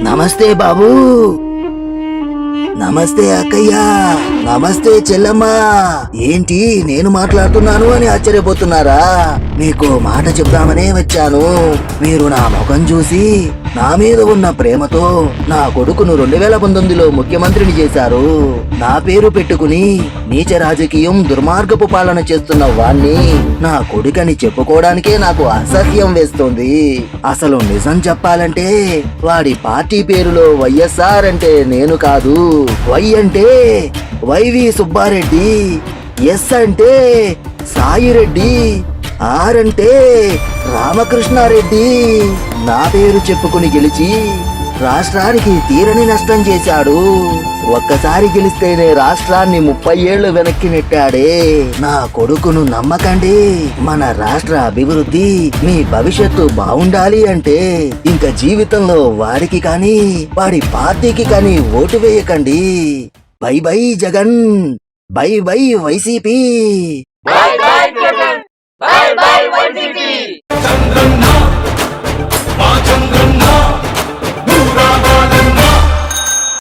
నమస్తే బాబు. నమస్తే అక్కయ్యా. నమస్తే చెల్లమ్మా. ఏంటి నేను మాట్లాడుతున్నాను అని ఆశ్చర్యపోతున్నారా? మీకు మాట చెప్దామనే వచ్చాను. మీరు నా ముఖం చూసి నా మీద ఉన్న ప్రేమతో నా కొడుకును రెండు వేల పంతొమ్మిదిలో ముఖ్యమంత్రిని చేశారు. నా పేరు పెట్టుకుని నీచ రాజకీయం దుర్మార్గపు పాలన చేస్తున్న వాణ్ణి నా కొడుకని చెప్పుకోవడానికే నాకు అసహ్యం వేస్తుంది. అసలు నిజం చెప్పాలంటే వాడి పార్టీ పేరులో వైఎస్ఆర్ అంటే నేను కాదు. వై అంటే వైవి సుబ్బారెడ్డి ఎస్ అంటే సాయిరెడ్డి ఆర్ అంటే రామకృష్ణారెడ్డి. నా పేరు చెప్పుకుని గెలిచి రాష్ట్రానికి తీరని నష్టం చేశాడు. ఒక్కసారి గెలిస్తేనే రాష్ట్రాన్ని ముప్పై ఏళ్ళు వెనక్కి నెట్టాడే. నా కొడుకును నమ్మకండి. మన రాష్ట్ర అభివృద్ధి మీ భవిష్యత్తు బాగుండాలి అంటే ఇంకా జీవితంలో వాడికి కానీ వాడి పార్టీకి కానీ ఓటు వేయకండి. Bye bye Jagan bye bye YCP. Bye bye Jagan bye bye YCP. Chandranna